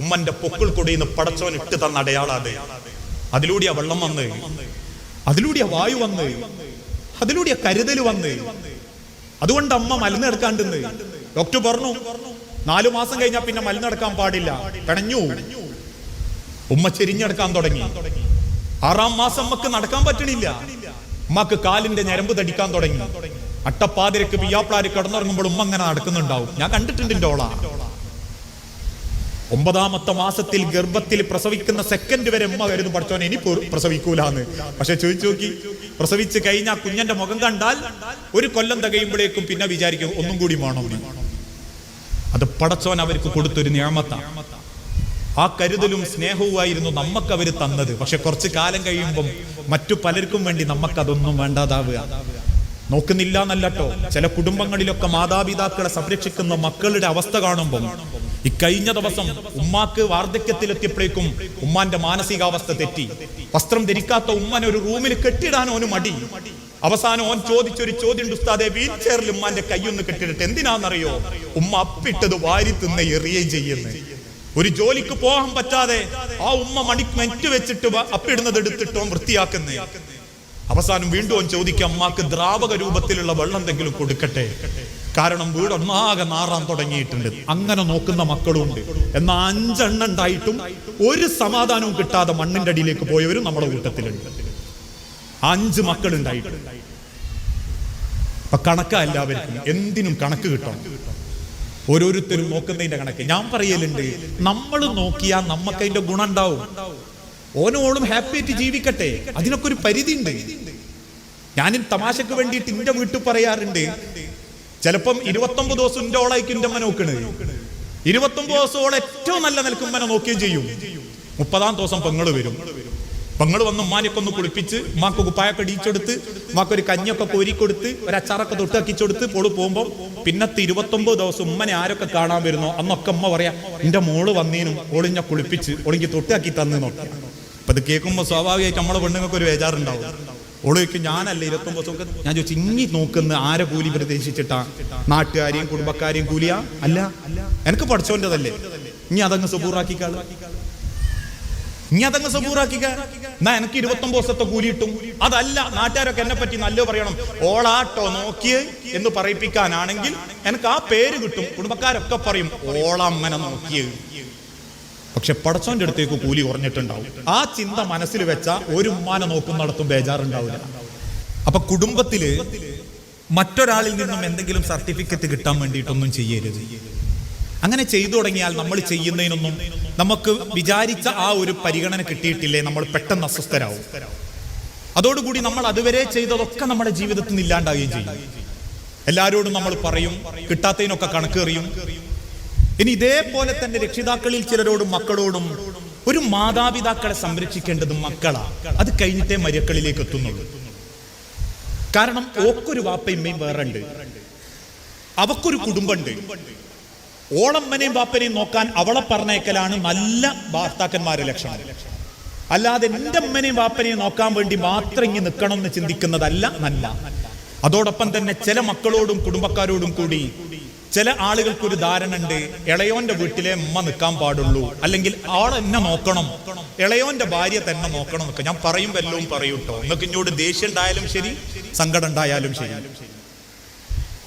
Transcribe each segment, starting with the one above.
ഉമ്മന്റെ പൊക്കിൾ കൊടിയുന്ന പടച്ചവൻ ഇട്ട് തന്ന അടയാളാത്. ആ വെള്ളം വന്ന് അതിലൂടെ ആ വായു വന്ന് അതിലൂടെ ആ കരുതൽ വന്ന്. അതുകൊണ്ട് അമ്മ മലന്നെടുക്കാണ്ടെന്ന് ഡോക്ടർ പറഞ്ഞു നാലു മാസം കഴിഞ്ഞാൽ പിന്നെ മലന്നെടുക്കാൻ പാടില്ല. പിണഞ്ഞു. ഉമ്മ ചെരിഞ്ഞെടുക്കാൻ തുടങ്ങി. ആറാം മാസം അമ്മയ്ക്ക് നടക്കാൻ പറ്റണില്ല. ഉമ്മക്ക് കാലിന്റെ ഞരമ്പ് തടിക്കാൻ തുടങ്ങി. അട്ടപ്പാതിരക്ക് പിയാപ്ലാര് കിടന്നുറങ്ങുമ്പോൾ ഉമ്മ അങ്ങനെ നടക്കുന്നുണ്ടാവും. ഞാൻ കണ്ടിട്ടുണ്ട് ഓള ഒമ്പതാമത്തെ മാസത്തിൽ ഗർഭത്തിൽ പ്രസവിക്കുന്ന സെക്കൻഡ് വരെ ഉമ്മ കരുതും പഠിച്ചോൻ ഇനി പ്രസവിക്കൂലാന്ന്. പക്ഷെ ചോദിച്ചു നോക്കി പ്രസവിച്ച് കഴിഞ്ഞാൽ കുഞ്ഞന്റെ മുഖം കണ്ടാൽ ഒരു കൊല്ലം തികയുമ്പോഴേക്കും പിന്നെ വിചാരിക്കും ഒന്നും കൂടി വേണോ അത് പടച്ചോൻ അവർക്ക് കൊടുത്തൊരു നിയമത്താണ് ആ കരുതലും സ്നേഹവുമായിരുന്നു നമുക്ക് അവർ തന്നത്. പക്ഷെ കുറച്ച് കാലം കഴിയുമ്പം മറ്റു പലർക്കും വേണ്ടി നമുക്കതൊന്നും വേണ്ടാതാവുക. നോക്കുന്നില്ല എന്നല്ലട്ടോ ചില കുടുംബങ്ങളിലൊക്കെ മാതാപിതാക്കളെ സംരക്ഷിക്കുന്ന മക്കളുടെ അവസ്ഥ കാണുമ്പോൾ ഈ കഴിഞ്ഞ ദിവസം ഉമ്മാക്ക് വാർദ്ധക്യത്തിലെത്തിയപ്പോഴേക്കും ഉമ്മാന്റെ മാനസികാവസ്ഥ തെറ്റി. വസ്ത്രം ധരിക്കാത്ത ഉമ്മനെ ഒരു റൂമിൽ കെട്ടിടാൻ ഓന് മടി. അവസാനം ഓൻ ചോദിച്ചൊരു ചോദ്യം ഉസ്താദെ വീൽ ചെയറിൽ ഉമ്മാന്റെ കൈയൊന്ന് കെട്ടിടട്ടെ എന്തിനാണെന്നറിയോ ഉമ്മ അപ്പിട്ടത് വാരി തിന്ന് എറിയുകയും ചെയ്യുന്നു. ഒരു ജോലിക്ക് പോകാൻ പറ്റാതെ ആ ഉമ്മ മണി മെറ്റ് വെച്ചിട്ട് അപ്പിടുന്നത് എടുത്തിട്ടോ വൃത്തിയാക്കുന്നേ. അവസാനം വീണ്ടും അവൻ ചോദിക്കും അമ്മാക്ക് ദ്രാവക രൂപത്തിലുള്ള വെള്ളം എന്തെങ്കിലും കൊടുക്കട്ടെ? കാരണം വീട് ഒന്നാകെ നാറാൻ തുടങ്ങിയിട്ടുണ്ട്. അങ്ങനെ നോക്കുന്ന മക്കളും ഉണ്ട്. എന്നാൽ അഞ്ചെണ്ണം ഉണ്ടായിട്ടും ഒരു സമാധാനവും കിട്ടാതെ മണ്ണിന്റെ അടിയിലേക്ക് പോയവരും നമ്മുടെ കൂട്ടത്തിലുണ്ട്. അഞ്ച് മക്കൾ ഉണ്ടായിട്ട് അപ്പൊ കണക്കാ എല്ലാവർക്കും. എന്തിനും കണക്ക് കിട്ടണം. ഓരോരുത്തരും നോക്കുന്നതിന്റെ കണക്ക്. ഞാൻ പറയലുണ്ട് നമ്മൾ നോക്കിയാൽ നമുക്ക് അതിന്റെ ഗുണം ഉണ്ടാവും. ഓനോളും ഹാപ്പി ആയിട്ട് ജീവിക്കട്ടെ. അതിനൊക്കെ ഒരു പരിധി ഉണ്ട് ഞാൻ തമാശക്ക് വേണ്ടിയിട്ട് ഇന്റെ വീട്ടിൽ പറയാറുണ്ട് ചിലപ്പം ഇരുപത്തൊമ്പത് ദിവസം എന്റെ ഓളായിരിക്കും എന്റെ അമ്മ നോക്കണത് ഇരുപത്തൊമ്പത് ദിവസം ഓളെ ഏറ്റവും നല്ല നിൽക്കുമ്പനെ നോക്കുകയും ചെയ്യും. മുപ്പതാം ദിവസം പെങ്ങൾ വരും. പെങ്ങൾ വന്ന് ഉമ്മാനൊക്കെ ഒന്ന് കുളിപ്പിച്ച് ഉമ്മാക്ക് കുപ്പായൊക്കെ ഇടിച്ചെടുത്ത് ഉമ്മാക്കൊരു കഞ്ഞൊക്കെ കോരിക്കൊടുത്ത് ഒരു അച്ചാറൊക്കെ തൊട്ടാക്കിച്ചെടുത്ത് പോൾ പോകുമ്പോൾ പിന്നത്തെ ഇരുപത്തൊമ്പത് ദിവസം ഉമ്മനെ ആരൊക്കെ കാണാൻ വരുന്നോ അന്നൊക്കെ അമ്മ പറയാ എന്റെ മോൾ വന്നീനും ഓളിഞ്ഞ കുളിപ്പിച്ച് ഓളിക്ക് തൊട്ടാക്കി തന്നു നോക്കാം അപ്പൊ ഇത് കേൾക്കുമ്പോൾ സ്വാഭാവികമായിട്ട് നമ്മളെ പെണ്ണുങ്ങൾക്ക് ഒരു വേജാറുണ്ടാവും ഓൾ ചോദിക്കും ഞാനല്ല ഇരുപത്തൊമ്പത് ദിവസം ഞാൻ ചോദിച്ചു ഇങ്ങി നോക്കുന്ന ആരെ കൂലി പ്രതീക്ഷിച്ചിട്ടാ? നാട്ടുകാരെയും കുടുംബക്കാരെയും കൂലിയാ? അല്ല. എനിക്ക് പഠിച്ചോന്റെതല്ലേ? ഇനി അതങ്ങ് സബൂറാക്കിക്കാൾ. ഇനി അതങ്ങ് സബൂറാക്കിക്ക. എന്നാ എനിക്ക് ഇരുപത്തൊമ്പത് ദിവസത്തെ കൂലി കിട്ടും. അതല്ല നാട്ടുകാരൊക്കെ എന്നെ പറ്റി നല്ലോ പറയണം. ഓളാട്ടോ നോക്കിയേ എന്ന് പറയിപ്പിക്കാനാണെങ്കിൽ എനിക്ക് ആ പേര് കിട്ടും. കുടുംബക്കാരൊക്കെ പറയും ഓളമ്മനെ നോക്കിയേ. പക്ഷെ പടച്ചോന്റെ അടുത്തേക്ക് കൂലി കുറഞ്ഞിട്ടുണ്ടാവും. ആ ചിന്ത മനസ്സിൽ വെച്ച ഒരു ഉമ്മാനെ നോക്കുന്നിടത്തും ബേജാറുണ്ടാവില്ല. അപ്പൊ കുടുംബത്തിൽ മറ്റൊരാളിൽ നിന്നും എന്തെങ്കിലും സർട്ടിഫിക്കറ്റ് കിട്ടാൻ വേണ്ടിയിട്ടൊന്നും ചെയ്യരുത്. അങ്ങനെ ചെയ്തു തുടങ്ങിയാൽ നമ്മൾ ചെയ്യുന്നതിനൊന്നും നമുക്ക് വിചാരിച്ച ആ ഒരു പരിഗണന കിട്ടിയിട്ടില്ലേ നമ്മൾ പെട്ടെന്ന് അസ്വസ്ഥരാവും. അതോടുകൂടി നമ്മൾ അതുവരെ ചെയ്തതൊക്കെ നമ്മുടെ ജീവിതത്തിൽ നിന്ന് ഇല്ലാണ്ടാവുകയും ചെയ്യും. എല്ലാരോടും നമ്മൾ പറയും കിട്ടാത്തതിനൊക്കെ കണക്കേറിയും. ഇനി ഇതേപോലെ തന്നെ രക്ഷിതാക്കളിൽ ചിലരോടും മക്കളോടും ഒരു മാതാപിതാക്കളെ സംരക്ഷിക്കേണ്ടത് മക്കളാ. അത് കഴിഞ്ഞിട്ടേ മര്യക്കളിലേക്ക് എത്തുന്നുള്ളൂ. കാരണം ഓക്കൊരു വാപ്പയമ്മയും വേറെ ഉണ്ട് അവക്കൊരു കുടുംബമുണ്ട് ഓളമ്മനെയും വാപ്പനെയും നോക്കാൻ അവളെ പറഞ്ഞേക്കലാണ് നല്ല ഭർത്താക്കന്മാരെ ലക്ഷണം. അല്ലാതെ എന്റെ അമ്മനെയും വാപ്പനെയും നോക്കാൻ വേണ്ടി മാത്രം ഇങ്ങനെ നിൽക്കണം എന്ന് ചിന്തിക്കുന്നതല്ല നല്ല അതോടൊപ്പം തന്നെ ചില മക്കളോടും കുടുംബക്കാരോടും കൂടി ചില ആളുകൾക്ക് ഒരു ധാരണ ഉണ്ട് ഇളയോന്റെ വീട്ടിലെ അമ്മ നിൽക്കാൻ പാടുള്ളൂ. അല്ലെങ്കിൽ ആൾ എന്നെ നോക്കണം. ഇളയോന്റെ ഭാര്യ തന്നെ നോക്കണം എന്നൊക്കെ ഞാൻ പറയും വല്ലതും പറയൂട്ടോ നിങ്ങൾക്ക് ഇങ്ങോട്ട് ദേഷ്യം ഉണ്ടായാലും ശരി സങ്കടം ഉണ്ടായാലും ശരി.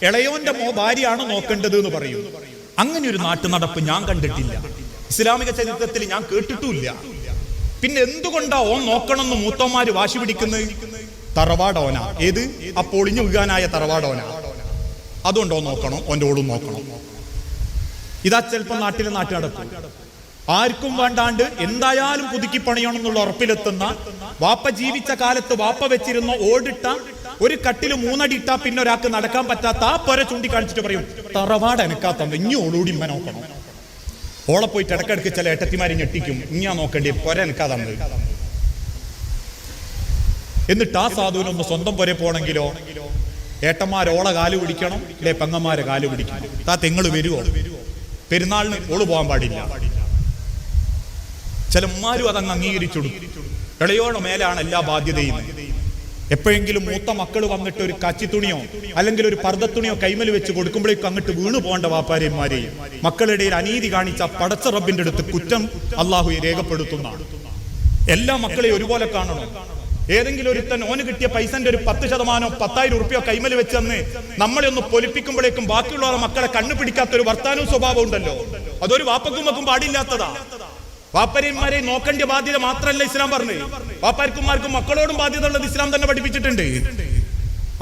ഇളയോന്റെ മോ ഭാര്യയാണ് നോക്കേണ്ടത് എന്ന് പറയും. അങ്ങനെ ഒരു നാട്ടു നടപ്പ് ഞാൻ കണ്ടിട്ടില്ല. ഇസ്ലാമിക ചരിത്രത്തിൽ ഞാൻ കേട്ടിട്ടുമില്ല. പിന്നെ എന്തുകൊണ്ടാ ഓൻ നോക്കണമെന്ന് മൂത്തന്മാര് വാശി പിടിക്കുന്നത്? തറവാടോന. ഏത്? അപ്പോൾ ഇഞ്ഞു വീഴാനായ തറവാടോന. അതുകൊണ്ടോ നോക്കണം ഓന്റെ ഓളും നോക്കണം. ഇതാ ചിലപ്പോൾ നാട്ടിലെ നാട്ടു നടക്കും ആർക്കും വേണ്ടാണ്ട് എന്തായാലും പുതുക്കി പണിയണം എന്നുള്ള ഉറപ്പിലെത്തുന്ന വാപ്പ ജീവിച്ച കാലത്ത് വാപ്പ വെച്ചിരുന്ന ഓടിട്ട ഒരു കട്ടിൽ മൂന്നടി ഇട്ടാ പിന്നെ ഒരാൾക്ക് നടക്കാൻ പറ്റാത്ത ആ പൊര ചൂണ്ടിക്കാണിച്ചിട്ട് പറയും തറവാട് എനക്കാത്ത ഇനി ഓളൂടി ഇമ്മ നോക്കണം. ഓളെ പോയിട്ട് ഇടക്കിടക്ക് ചില ഏട്ടത്തിമാരെ ഞെട്ടിക്കും ഇങ്ങാ നോക്കേണ്ടി പൊര എനക്കാതാണ് എന്നിട്ട് ആ സാധുവിനൊന്ന് സ്വന്തം പൊരെ പോണെങ്കിലോ ഏട്ടന്മാർ ഓളെ കാൽ പിടിക്കണം അല്ലെ പെങ്ങന്മാരെ കാൽ പിടിക്കണം. താ തെങ്ങൾ വരുവോ? പെരുന്നാളിന് ഓൾ പോകാൻ പാടില്ല. ചിലന്മാരും അതങ്ങ് അംഗീകരിച്ചു കൊടുക്കും ഇളയോടെ മേലാണ് എല്ലാ ബാധ്യതയും. എപ്പോഴെങ്കിലും മൂത്ത മക്കൾ വന്നിട്ട് ഒരു കച്ചി തുണിയോ അല്ലെങ്കിൽ ഒരു പർദ്ദത്തുണിയോ കൈമൽ വെച്ച് കൊടുക്കുമ്പോഴേക്കും അങ്ങോട്ട് വീണു പോകേണ്ട വാപ്പാരെയും മക്കളുടെ അനീതി കാണിച്ച പടച്ച റബ്ബിന്റെ അടുത്ത് കുറ്റം അള്ളാഹു രേഖപ്പെടുത്തുന്ന. എല്ലാ മക്കളെയും ഒരുപോലെ കാണണം. ഏതെങ്കിലും ഒരുത്തൻ ഓന് കിട്ടിയ പൈസന്റെ ഒരു പത്ത് ശതമാനോ പത്തായിരം ഉറുപ്പ്യോ കൈമൽ വെച്ചെന്ന് നമ്മളെ ഒന്ന് പൊലിപ്പിക്കുമ്പോഴേക്കും ബാക്കിയുള്ള മക്കളെ കണ്ണു പിടിക്കാത്ത ഒരു വർത്താനവും സ്വഭാവം ഉണ്ടല്ലോ. അതൊരു വാപ്പക്കും മക്കും പാടില്ലാത്തതാ. വാപ്പരന്മാരെ നോക്കേണ്ട ബാധ്യത മാത്രമല്ല ഇസ്ലാം പറഞ്ഞു വാപ്പാർക്കുമാർക്കും മക്കളോടും ബാധ്യത ഉള്ളത് ഇസ്ലാം തന്നെ പഠിപ്പിച്ചിട്ടുണ്ട്.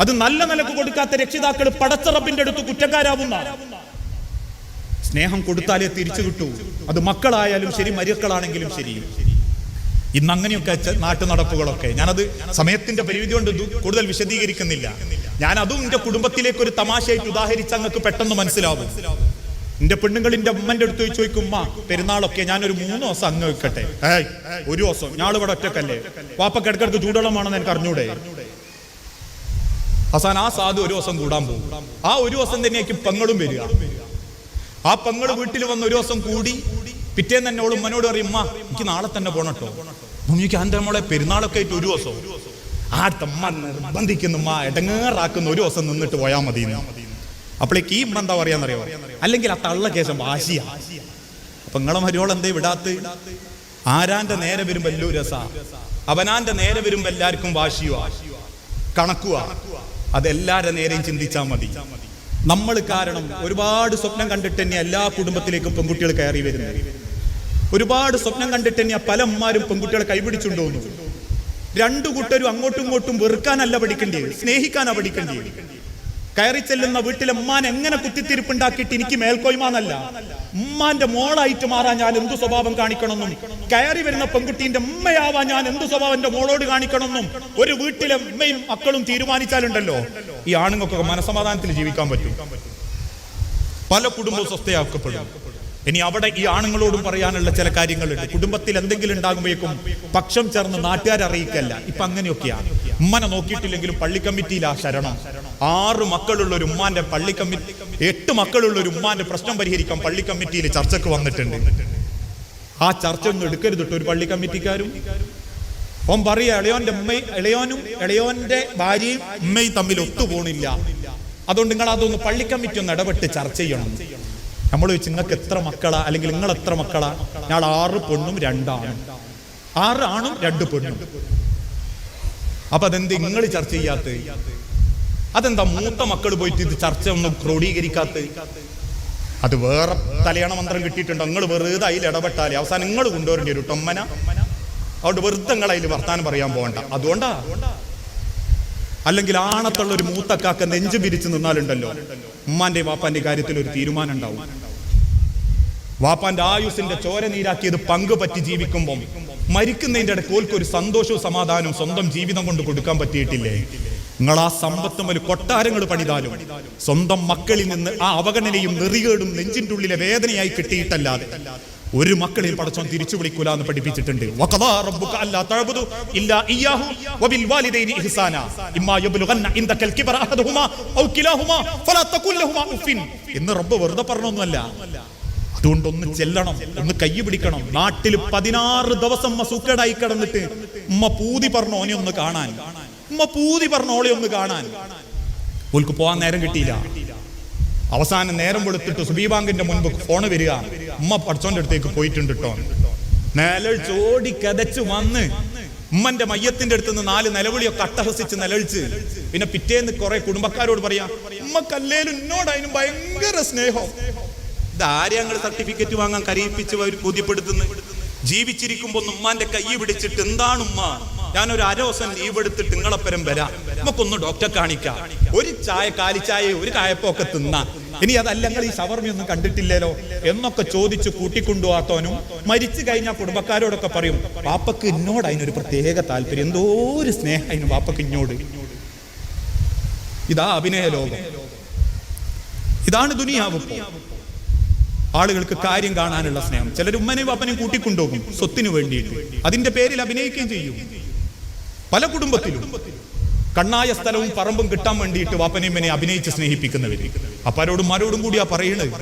അത് നല്ല നിലയ്ക്ക് കൊടുക്കാത്ത രക്ഷിതാക്കൾ പടച്ചറപ്പിന്റെ അടുത്ത് കുറ്റക്കാരാവുന്ന സ്നേഹം കൊടുത്താലേ തിരിച്ചു കിട്ടൂ. അത് മക്കളായാലും ശരി മരുക്കളാണെങ്കിലും ശരി. ഇന്ന് അങ്ങനെയൊക്കെ നാട്ടു നടപ്പുകളൊക്കെ ഞാനത് സമയത്തിന്റെ പരിമിതി കൊണ്ട് കൂടുതൽ വിശദീകരിക്കുന്നില്ല. ഞാൻ അതും എന്റെ കുടുംബത്തിലേക്ക് ഒരു തമാശയായിട്ട് ഉദാഹരിച്ച് അങ്ങക്ക് പെട്ടെന്ന് മനസ്സിലാവും. എന്റെ പെണ്ണുങ്ങളിന്റെ ഉമ്മന്റെ അടുത്ത് ചോദിക്കും ഉമ്മ പെരുന്നാളൊക്കെ ഞാനൊരു മൂന്ന് ദിവസം അങ്ങ് വെക്കട്ടെ ഏയ് ഒരു ദിവസം. ഞാളിവിടെ ഒറ്റക്കല്ലേ? വാപ്പക്ക് ഇടക്കിടക്ക് ചൂടോളമാണെന്ന് എനിക്ക് അറിഞ്ഞൂടെ? അവസാനം ആ സാധു ഒരു ദിവസം കൂടാൻ പോകും. ആ ഒരു ദിവസം തന്നെയായിരിക്കും പെങ്ങളും വരിക. ആ പെങ്ങൾ വീട്ടിൽ വന്ന് ഒരു ദിവസം കൂടി പിറ്റേന്ന് ഓളും മനോട് പറയും ഉമ്മ എനിക്ക് നാളെ തന്നെ പോണട്ടോ ഭൂമിക്ക് ആന്റെ മോളെ പെരുന്നാളൊക്കെ ആയിട്ട് ഒരു ദിവസം ആ തമ്മ നിർബന്ധിക്കുന്നു ഉമ്മ ഇടങ്ങേറാക്കുന്ന ഒരു ദിവസം നിന്നിട്ട് പോയാൽ മതി അപ്പോഴേക്ക് ഈ ഉമ്മ എന്താ പറയാന്നറിയോ? അല്ലെങ്കിൽ ആ തള്ള കേസം വാശിയാ. അപ്പൊ നിങ്ങളെ മരുവോൾ എന്തേ വിടാത്ത്? ആരാന്റെ നേരെ വരുമ്പോ എല്ലോ രസ. അവനാന്റെ നേരെ വരുമ്പോ എല്ലാവർക്കും വാശിയോ കണക്കുവാ. അതെല്ലാരെ നേരെയും ചിന്തിച്ചാൽ മതി. നമ്മൾ കാരണം ഒരുപാട് സ്വപ്നം കണ്ടിട്ട് തന്നെ എല്ലാ കുടുംബത്തിലേക്കും പെൺകുട്ടികൾ കയറി വരുന്നത്. ഒരുപാട് സ്വപ്നം കണ്ടിട്ട് തന്നെയാ പല അമ്മമാരും പെൺകുട്ടികളെ കൈപിടിച്ചുണ്ടോന്നു രണ്ടു കൂട്ടരും അങ്ങോട്ടും ഇങ്ങോട്ടും വെറുക്കാനല്ല പഠിക്കേണ്ടത് സ്നേഹിക്കാനാ പഠിക്കേണ്ടത് കയറി ചെല്ലുന്ന വീട്ടിലെ ഉമ്മാൻ എങ്ങനെ കുത്തിത്തിരിപ്പുണ്ടാക്കിയിട്ട് എനിക്ക് മേൽക്കോയ്മന്നല്ല. ഉമ്മാന്റെ മോളായിട്ട് മാറാൻ ഞാൻ എന്തു സ്വഭാവം കാണിക്കണമെന്നും കയറി വരുന്ന പെൺകുട്ടീന്റെ ഉമ്മയാവാൻ ഞാൻ എന്തു സ്വഭാവം എന്റെ മോളോട് കാണിക്കണമെന്നും ഒരു വീട്ടിലെ ഉമ്മയും മക്കളും തീരുമാനിച്ചാലുണ്ടല്ലോ. ഈ ആണുങ്ങൾക്കൊക്കെ മനസമാധാനത്തിൽ ജീവിക്കാൻ പറ്റും. പല കുടുംബവും സ്വസ്ഥയാക്കപ്പെടും. ഇനി അവിടെ ഈ ആണുങ്ങളോടും പറയാനുള്ള ചില കാര്യങ്ങളുണ്ട്. കുടുംബത്തിൽ എന്തെങ്കിലും ഉണ്ടാകുമ്പോഴേക്കും പക്ഷം ചേർന്ന് നാട്ടുകാരെ അറിയിക്കല്ല. ഇപ്പൊ അങ്ങനെയൊക്കെയാണ് ഉമ്മനെ നോക്കിയിട്ടില്ലെങ്കിലും പള്ളി കമ്മിറ്റിയിൽ ആ ശരണം. ആറ് മക്കളുള്ള ഒരു ഉമ്മാന്റെ പള്ളി കമ്മിറ്റി എട്ട് മക്കളുള്ള ഒരു ഉമ്മാന്റെ പ്രശ്നം പരിഹരിക്കാൻ പള്ളി കമ്മിറ്റിയിൽ ചർച്ചക്ക് വന്നിട്ടുണ്ട്. ആ ചർച്ച ഒന്നും എടുക്കരുത് ഒരു പള്ളി കമ്മിറ്റിക്കാരും. ഓം പറയാ ഇളയോന്റെ ഉമ്മ ഇളയോനും ഇളയോന്റെ ഭാര്യയും ഉമ്മയും തമ്മിൽ ഒത്തുപോണില്ല. അതുകൊണ്ട് നിങ്ങൾ അതൊന്ന് പള്ളി കമ്മിറ്റി ഒന്ന് ഇടപെട്ട് ചർച്ച ചെയ്യണം. നമ്മൾ ചോദിച്ചു നിങ്ങൾക്ക് എത്ര മക്കളാ? അല്ലെങ്കിൽ നിങ്ങൾ എത്ര മക്കളാ? ഞാൻ ആറ് പെണ്ണും രണ്ടാണ്. ആറ് ആണും രണ്ട് പെണ്ണും. അപ്പൊ അതെന്ത് നിങ്ങൾ ചർച്ച ചെയ്യാത്ത? അതെന്താ മൂത്ത മക്കൾ പോയിട്ട് ഇത് ചർച്ച ഒന്നും ക്രോഡീകരിക്കാത്ത? അത് വേറെ തലയണ മന്ത്രം കിട്ടിയിട്ടുണ്ട്. നിങ്ങൾ വെറുതെ അതിൽ ഇടപെട്ടാലേ. അവസാനം നിങ്ങൾ കൊണ്ടുവരേണ്ടി ഒരു ടൊമ്മന അതുകൊണ്ട് വെറുതെ നിങ്ങൾ അതിൽ വർത്താനം പറയാൻ പോകണ്ട. അതുകൊണ്ടാ. അല്ലെങ്കിൽ ആണത്തുള്ള ഒരു മൂത്തക്കാക്ക നെഞ്ചു പിരിച്ചു നിന്നാലുണ്ടല്ലോ. ഉമ്മാന്റെ വാപ്പാന്റെ കാര്യത്തിൽ ഒരു തീരുമാനം ഉണ്ടാവും. വാപ്പാന്റെ ആയുസിന്റെ ചോര നീരാക്കിയത് പങ്ക് പറ്റി ജീവിക്കുമ്പോൾ മരിക്കുന്നതിന്റെ ഇടയ്ക്ക് ഒരു സന്തോഷവും സമാധാനവും സ്വന്തം ജീവിതം കൊണ്ട് കൊടുക്കാൻ പറ്റിയിട്ടില്ലേ? നിങ്ങൾ ആ സമ്പത്തും ഒരു കൊട്ടാരങ്ങൾ പണിതാലും സ്വന്തം മക്കളിൽ നിന്ന് ആ അവഗണനയും നെറികേടും നെഞ്ചിന്റെ ഉള്ളിലെ വേദനയായി കിട്ടിയിട്ടല്ലാതെ ഒരു മക്കളിൽ പടച്ചോൻ തിരിച്ചു വിളിക്കൂല എന്ന് പഠിപ്പിച്ചിട്ടുണ്ട് എന്ന് റബ്ബ് വെറുതെ പറഞ്ഞൊന്നുമല്ല. അതുകൊണ്ട് ഒന്ന് ചെല്ലണം ഒന്ന് കൈ പിടിക്കണം. നാട്ടിൽ പതിനാറ് ദിവസം ഉമ്മ സൂക്കേടായി കിടന്നിട്ട് ഉമ്മ പൂതി പറഞ്ഞു ഓനെ ഒന്ന് കാണാൻ. ഉമ്മ പൂതി പറഞ്ഞു ഓളെ ഒന്ന് കാണാൻ. ഓൽക്ക് പോകാൻ നേരം കിട്ടിയില്ല. അവസാന നേരം കൊടുത്തിട്ട് സുബീബാങ്കിന്റെ മുൻപ് ഫോണ് വരിക. ഉമ്മ പഠിച്ചോന്റെ അടുത്തേക്ക് പോയിട്ടുണ്ട് കേട്ടോ നിലഴിച്ചോടി കതച്ച് വന്ന് ഉമ്മന്റെ മയ്യത്തിന്റെ അടുത്ത് നിന്ന് നാല് നിലവിളിയൊക്കെ അട്ടഹസിച്ച് നിലവിളിച്ച് പിന്നെ പിറ്റേന്ന് കുറെ കുടുംബക്കാരോട് പറയാ ഉമ്മക്കല്ലേലും എന്നോട് അതിനും ഭയങ്കര സ്നേഹം. ഇതാരെ ഞങ്ങൾ സർട്ടിഫിക്കറ്റ് വാങ്ങാൻ കരയിപ്പിച്ച് അവർ ബോധ്യപ്പെടുത്തുന്നത് ജീവിച്ചിരിക്കുമ്പോ ഒന്ന് ഉമ്മാന്റെ കൈ പിടിച്ചിട്ട് എന്താണ് ഉമ്മ? ഞാനൊരു അരോസം ലീവ് എടുത്തിട്ട് നിങ്ങളെപ്പരം വരാം. നമുക്കൊന്ന് ഡോക്ടറെ കാണിക്കാം. ഒരു ചായ കാലിച്ചായ ഒരു കായപ്പൊക്കെ തിന്നാ. ഇനി അതല്ല നിങ്ങൾ ഈ ഷവർമയൊന്നും കണ്ടിട്ടില്ലല്ലോ? എന്നൊക്കെ ചോദിച്ചു കൂട്ടിക്കൊണ്ടുപോകാത്തവനും മരിച്ചു കഴിഞ്ഞാൽ കുടുംബക്കാരോടൊക്കെ പറയും പാപ്പക്ക് എന്നോട് അതിനൊരു പ്രത്യേക താല്പര്യം. എന്തോ ഒരു സ്നേഹം അതിന് പാപ്പക്ക് ഇന്നോട്. ഇതാ അഭിനയ ലോകം. ഇതാണ് ദുനിയാവ്. ആളുകൾക്ക് കാര്യം കാണാനുള്ള സ്നേഹം. ചിലർ ഉമ്മനെയും അപ്പനെയും കൂട്ടിക്കൊണ്ടുപോകും. സ്വത്തിനു വേണ്ടിയിട്ട്. അതിന്റെ പേരിൽ അഭിനയിക്കുകയും ചെയ്യും. പല കുടുംബത്തിലും. കണ്ണായ സ്ഥലവും പറമ്പും കിട്ടാൻ വേണ്ടിയിട്ട് വാപ്പനെയും ഇവനെ അഭിനയിച്ച് സ്നേഹിപ്പിക്കുന്നവര് അപ്പാരോടും മാരോടും കൂടിയാ പറയണത്.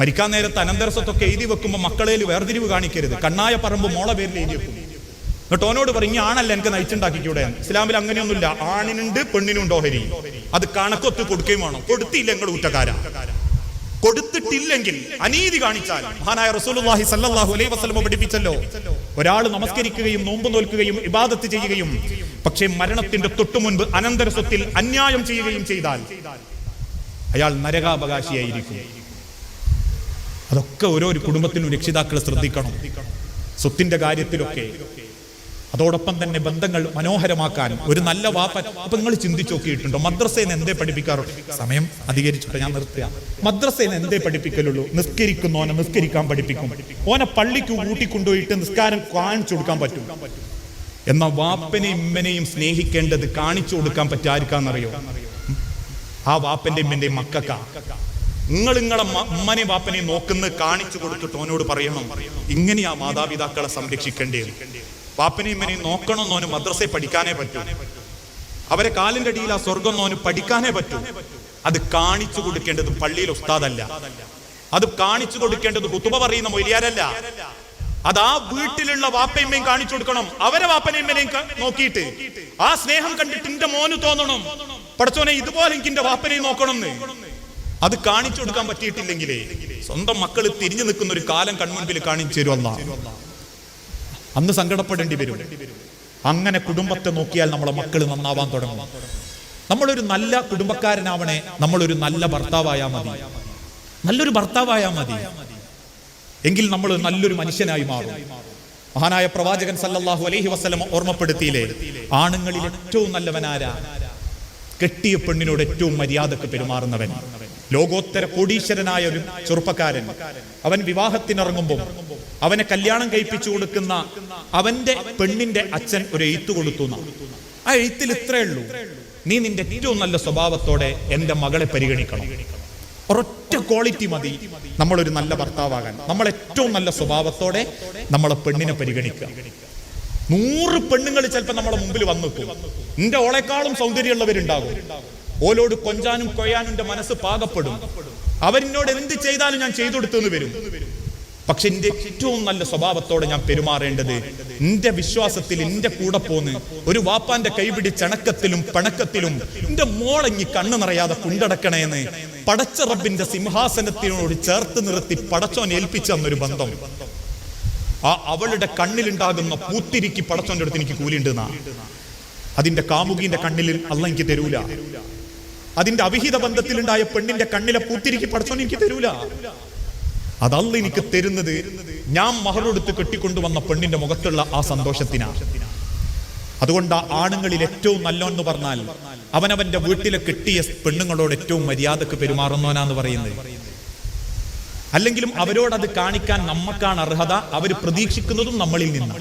മരിക്കാൻ നേരത്ത് അനന്തരസ്വത്തൊക്കെ എഴുതി വെക്കുമ്പോൾ മക്കളേൽ വേർതിരിവ് കാണിക്കരുത്. കണ്ണായ പറമ്പ് മോളെ പേരിൽ എഴുതി വെക്കും. എന്നിട്ട് ഓനോട് പറഞ്ഞു "ഇനി ആണല്ല എനിക്ക് നയിച്ചുണ്ടാക്കിക്കൂടെ? ഇസ്ലാമിൽ അങ്ങനെയൊന്നുമില്ല. ആണിനുണ്ട് പെണ്ണിനുണ്ട് ഓഹരി. അത് കണക്കൊത്ത് കൊടുക്കുകയും വേണം. കൊടുത്തില്ല ഞങ്ങളുടെ ഊറ്റക്കാരാ. കൊടുത്തിട്ടില്ലെങ്കിൽ അനീതി കാണിച്ചാൽ മഹാനായ റസൂലുള്ളാഹി സല്ലല്ലാഹു അലൈഹി വസല്ലം പഠിപ്പിച്ചല്ലോ. ഒരാൾ നമസ്കരിക്കുകയും നോമ്പ് നോൽക്കുകയും ഇബാദത്ത് ചെയ്യുകയും പക്ഷേ മരണത്തിന്റെ തൊട്ടു മുൻപ് അനന്തര സ്വത്തിൽ അന്യായം ചെയ്യുകയും ചെയ്താൽ അയാൾ നരകാവകാശിയായിരിക്കും. അതൊക്കെ ഓരോ കുടുംബത്തിനും രക്ഷിതാക്കൾ ശ്രദ്ധിക്കണം. സ്വത്തിന്റെ കാര്യത്തിലൊക്കെ അതോടൊപ്പം തന്നെ ബന്ധങ്ങൾ മനോഹരമാക്കാൻ ഒരു നല്ല വാപ്പ അപ്പൊ നിങ്ങൾ ചിന്തിച്ചു നോക്കിയിട്ടുണ്ടോ? മദ്രസയിൽ എന്തേ പഠിപ്പിക്കാറുള്ളൂ? സമയം അധികരിച്ചിട്ട് ഞാൻ നിർത്തുക. മദ്രസയിൽ എന്തേ പഠിപ്പിക്കലുള്ളൂ? നിസ്കരിക്കുന്നോനെ നിസ്കരിക്കാൻ പഠിപ്പിക്കും. ഓനെ പള്ളിക്ക് കൂട്ടിക്കൊണ്ടുപോയിട്ട് നിസ്കാരം കാണിച്ചു കൊടുക്കാൻ പറ്റും. എന്ന വാപ്പനെയും ഇമ്മനെയും സ്നേഹിക്കേണ്ടത് കാണിച്ചു കൊടുക്കാൻ പറ്റാർക്കാന്നറിയോ ആ വാപ്പന്റെ ഇമ്മന്റെയും മക്കക്ക നിങ്ങൾ നിങ്ങളെ ഉമ്മനെയും വാപ്പനെയും നോക്കുന്നത് കാണിച്ചു കൊടുത്തിട്ട് ഓനോട് പറയണം ഇങ്ങനെയാ മാതാപിതാക്കളെ സംരക്ഷിക്കേണ്ടത്. വാപ്പനെയും ഇമ്മനെയും നോക്കണം എന്നോന് മദ്രസയിൽ പഠിക്കാനേ പറ്റൂ. അവരെ കാലിന്റെ അടിയിൽ ആ സ്വർഗം നോന് പഠിക്കാനേ പറ്റൂ. അത് കാണിച്ചു കൊടുക്കേണ്ടത് പള്ളിയിൽ ഉസ്താദല്ല. അത് കാണിച്ചു കൊടുക്കേണ്ടത് കുത്തുബ പറയുന്ന മൊയ്ലിയാരല്ല. അത് ആ വീട്ടിലുള്ള വാപ്പയമ്മയും കാണിച്ചു കൊടുക്കണം. അവരെ വാപ്പനയമ്മനെയും നോക്കിയിട്ട്. ആ സ്നേഹം കണ്ടിട്ട് എന്റെ മോന് തോന്നണം. പഠിച്ചോനെ ഇതുപോലെ എനിക്ക് എന്റെ വാപ്പനെയും നോക്കണം എന്ന് അത് കാണിച്ചു കൊടുക്കാൻ പറ്റിയിട്ടില്ലെങ്കിലേ സ്വന്തം മക്കൾ തിരിഞ്ഞു നിൽക്കുന്ന ഒരു കാലം കൺമുൻപിൽ കാണിച്ചു തരുമല്ല അന്ന് സങ്കടപ്പെടേണ്ടി വരും. അങ്ങനെ കുടുംബത്തെ നോക്കിയാൽ നമ്മളെ മക്കൾ നന്നാവാൻ തുടങ്ങും. നമ്മളൊരു നല്ല കുടുംബക്കാരനാവണേ നമ്മളൊരു നല്ല ഭർത്താവായാൽ മതി. നല്ലൊരു ഭർത്താവായാൽ മതി. എങ്കിൽ നമ്മൾ നല്ലൊരു മനുഷ്യനായി മാറും. മഹാനായ പ്രവാചകൻ സല്ലല്ലാഹു അലൈഹി വസ്ലം ഓർമ്മപ്പെടുത്തിയില്ലേ? ആണുങ്ങളിൽ ഏറ്റവും നല്ലവനാരാ? കെട്ടിയ പെണ്ണിനോട് ഏറ്റവും മര്യാദയ്ക്ക് പെരുമാറുന്നവൻ. ലോകോത്തര കോടീശ്വരനായ ഒരു ചെറുപ്പക്കാരൻ. അവൻ വിവാഹത്തിനിറങ്ങുമ്പോൾ അവനെ കല്യാണം കഴിപ്പിച്ചു കൊടുക്കുന്ന അവന്റെ പെണ്ണിന്റെ അച്ഛൻ ഒരു എഴുത്ത് കൊടുത്തു. ആ എഴുത്തിൽ ഇത്രേ ഉള്ളൂ. നീ നിന്റെ ഏറ്റവും നല്ല സ്വഭാവത്തോടെ എന്റെ മകളെ പരിഗണിക്കണം. ഒരൊറ്റ ക്വാളിറ്റി മതി നമ്മളൊരു നല്ല ഭർത്താവാകാൻ. നമ്മൾ ഏറ്റവും നല്ല സ്വഭാവത്തോടെ നമ്മളെ പെണ്ണിനെ പരിഗണിക്കുക. നൂറ് പെണ്ണുങ്ങൾ ചിലപ്പോൾ നമ്മളെ മുമ്പിൽ വന്നെത്തും നിന്റെ ഓളെക്കാളും സൗന്ദര്യമുള്ളവരുണ്ടാകും. ഓലോട് കൊഞ്ചാനും കൊയ്യാനും എന്റെ മനസ്സ് പാകപ്പെടും. അവരിനോട് എന്ത് ചെയ്താലും ഞാൻ ചെയ്തു കൊടുത്തെന്ന് വരും. പക്ഷെ എന്റെ ഏറ്റവും നല്ല സ്വഭാവത്തോടെ ഞാൻ പെരുമാറേണ്ടത് എന്റെ വിശ്വാസത്തിൽ എന്റെ കൂടെ പോന്ന് ഒരു വാപ്പാന്റെ കൈപിടി ചണക്കത്തിലും പണക്കത്തിലും എന്റെ മോളങ്ങി കണ്ണു നിറയാതെ കുണ്ടടക്കണേന്ന് പടച്ച റബ്ബിന്റെ സിംഹാസനത്തിനോട് ചേർത്ത് നിർത്തി പടച്ചോൻ ഏൽപ്പിച്ച തന്നൊരു ബന്ധം. ആ അവളുടെ കണ്ണിലുണ്ടാകുന്ന പൂത്തിരിക്ക് പടച്ചോന്റെ അടുത്ത് എനിക്ക് കൂലിണ്ടെന്നാ അതിന്റെ കാമുകിന്റെ കണ്ണിൽ അല്ല എനിക്ക് തരൂല. അതിന്റെ അവിഹിത ബന്ധത്തിലുണ്ടായ പെണ്ണിന്റെ കണ്ണിലെ പൂത്തിരിക്ക് പഠിച്ചോ എനിക്ക് തരൂല. അതല്ല എനിക്ക് തരുന്നത്. ഞാൻ മഹറെടുത്ത് കെട്ടിക്കൊണ്ടുവന്ന പെണ്ണിന്റെ മുഖത്തുള്ള ആ സന്തോഷത്തിനാ. അതുകൊണ്ട് ആ ആണുങ്ങളിൽ ഏറ്റവും നല്ലോന്ന് പറഞ്ഞാൽ അവനവന്റെ വീട്ടിലെ കെട്ടിയ പെണ്ണുങ്ങളോട് ഏറ്റവും മര്യാദയ്ക്ക് പെരുമാറുന്നവനാന്ന് പറയുന്നത്. അല്ലെങ്കിലും അവരോടത് കാണിക്കാൻ നമ്മക്കാണ് അർഹത. അവർ പ്രതീക്ഷിക്കുന്നതും നമ്മളിൽ നിന്ന്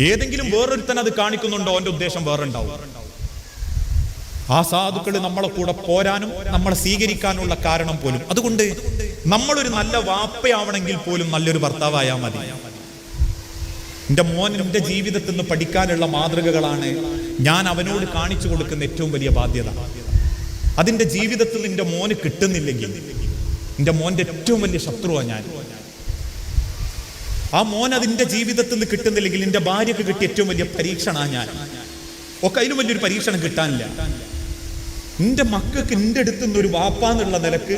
ഏതെങ്കിലും വേറൊരുത്തൻ അത് കാണിക്കുന്നുണ്ടോ? അവന്റെ ഉദ്ദേശം വേറെ ഉണ്ടാവും ആ സാധുക്കൾ നമ്മളെ കൂടെ പോരാനും നമ്മളെ സ്വീകരിക്കാനുള്ള കാരണം പോലും. അതുകൊണ്ട് നമ്മളൊരു നല്ല വാപ്പയാവണമെങ്കിൽ പോലും നല്ലൊരു ഭർത്താവായാൽ മതി. എന്റെ മോൻ എന്റെ ജീവിതത്തിൽ നിന്ന് പഠിക്കാനുള്ള മാതൃകകളാണ് ഞാൻ അവനോട് കാണിച്ചു കൊടുക്കുന്ന ഏറ്റവും വലിയ ബാധ്യത. അതിന്റെ ജീവിതത്തിൽ നിന്റെ മോന് കിട്ടുന്നില്ലെങ്കിൽ എന്റെ മോന്റെ ഏറ്റവും വലിയ ശത്രുവാ ഞാൻ. ആ മോൻ അതിന്റെ ജീവിതത്തിൽ നിന്ന് കിട്ടുന്നില്ലെങ്കിൽ എന്റെ ഭാര്യക്ക് കിട്ടിയ ഏറ്റവും വലിയ പരീക്ഷണമാണ് ഞാൻ. ഒക്കെ അതിലും വലിയൊരു പരീക്ഷണം കിട്ടാനില്ല. എന്റെ മക്കൾക്ക് നിന്റെ അടുത്ത് നിന്ന് ഒരു വാപ്പാന്നുള്ള നിലയ്ക്ക്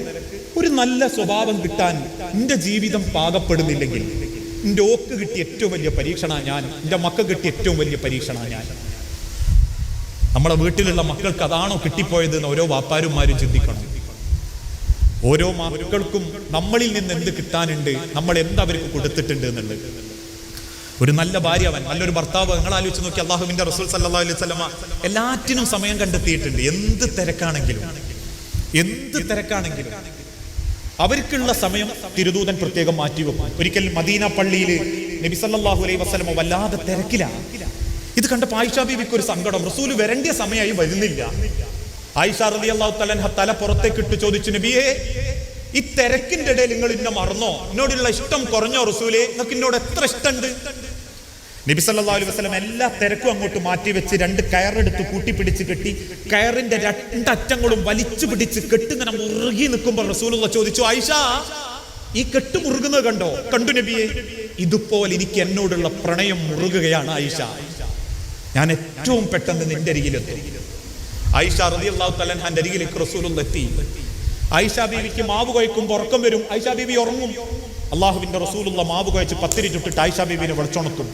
ഒരു നല്ല സ്വഭാവം കിട്ടാൻ നിന്റെ ജീവിതം പാകപ്പെടുന്നില്ലെങ്കിൽ നിന്റെ ഓക്ക് കിട്ടിയ ഏറ്റവും വലിയ പരീക്ഷണ ഞാൻ. നിന്റെ മക്കൾ കിട്ടിയ ഏറ്റവും വലിയ പരീക്ഷണ ഞാൻ. നമ്മുടെ വീട്ടിലുള്ള മക്കൾക്ക് അതാണോ കിട്ടിപ്പോയത് എന്ന് ഓരോ വാപ്പാരുമാരും ചിന്തിക്കണം. ഓരോ മക്കൾക്കും നമ്മളിൽ നിന്ന് എന്ത് കിട്ടാനുണ്ട്? നമ്മൾ എന്ത് അവർക്ക് കൊടുത്തിട്ടുണ്ട് എന്നുള്ളത്. ഒരു നല്ല ഭാര്യ അവൻ നല്ലൊരു ഭർത്താവ് നിങ്ങൾ ആലോചിച്ച് നോക്കി അള്ളാഹുവിന്റെ റസൂൽ സല്ലാ അലൈഹി സ്വലമ എല്ലാറ്റിനും സമയം കണ്ടെത്തിയിട്ടുണ്ട്. എന്ത് തിരക്കാണെങ്കിലും എന്ത് തിരക്കാണെങ്കിലും അവർക്കുള്ള സമയം തിരുദൂതൻ പ്രത്യേകം മാറ്റിവെക്കും ഒരിക്കൽ മദീന പള്ളിയിൽ നബി സല്ലാഹു അലൈഹി വസല്ലമ വല്ലാതെ തിരക്കിലാണ് ഇത് കണ്ട ആയിഷ ബീവിക്ക് ഒരു സങ്കടം. റസൂൽ വരേണ്ട സമയമായി വരുന്നില്ല. ആയിഷ റലി അള്ളാഹു തലൻഹ തല പുറത്തേക്ക് ഇട്ട് ചോദിച്ചു നബിയെ ഈ തിരക്കിന്റെ ഇടയിൽ നിങ്ങൾ ഇന്നെ മറന്നോ? എന്നോടുള്ള ഇഷ്ടം കുറഞ്ഞോ റസൂലേ? നിങ്ങൾക്ക് എന്നോട് എത്ര ഇഷ്ടമുണ്ട്? നബി സല്ലല്ലാഹു അലൈഹി വസല്ലം എല്ലാ തിരക്കും അങ്ങോട്ട് മാറ്റി വെച്ച് രണ്ട് കയറെടുത്ത് കൂട്ടിപ്പിടിച്ച് കെട്ടി. കയറിന്റെ രണ്ടറ്റങ്ങളും വലിച്ചു പിടിച്ച് കെട്ടിങ്ങനെ മുറുകി നിൽക്കുമ്പോൾ റസൂലുള്ള ചോദിച്ചു ആയിഷ ഈ കെട്ട് മുറുകുന്നത് കണ്ടോ? കണ്ടു നബിയെ. ഇതുപോലെ എനിക്ക് എന്നോടുള്ള പ്രണയം മുറുകുകയാണ് ആയിഷ. ഞാൻ ഏറ്റവും പെട്ടെന്ന് നിന്റെ അരികിലെത്തും. ആയിഷ റതി റളിയല്ലാഹു തലൻഹാന്റെ അരികിലേക്ക് റസൂലുള്ള എത്തി. ആയിഷ ബീവിക്ക് മാവ് കുഴക്കുമ്പോൾ ഉറക്കം വരും. ആയിഷ ബീവി ഉറങ്ങും. അള്ളാഹുവിന്റെ റസൂലുള്ള മാവ് കുഴച്ച് പത്തിരി ചുട്ടിട്ട് ആയിഷ ബീവിനെ വിളിച്ചോണത്തും.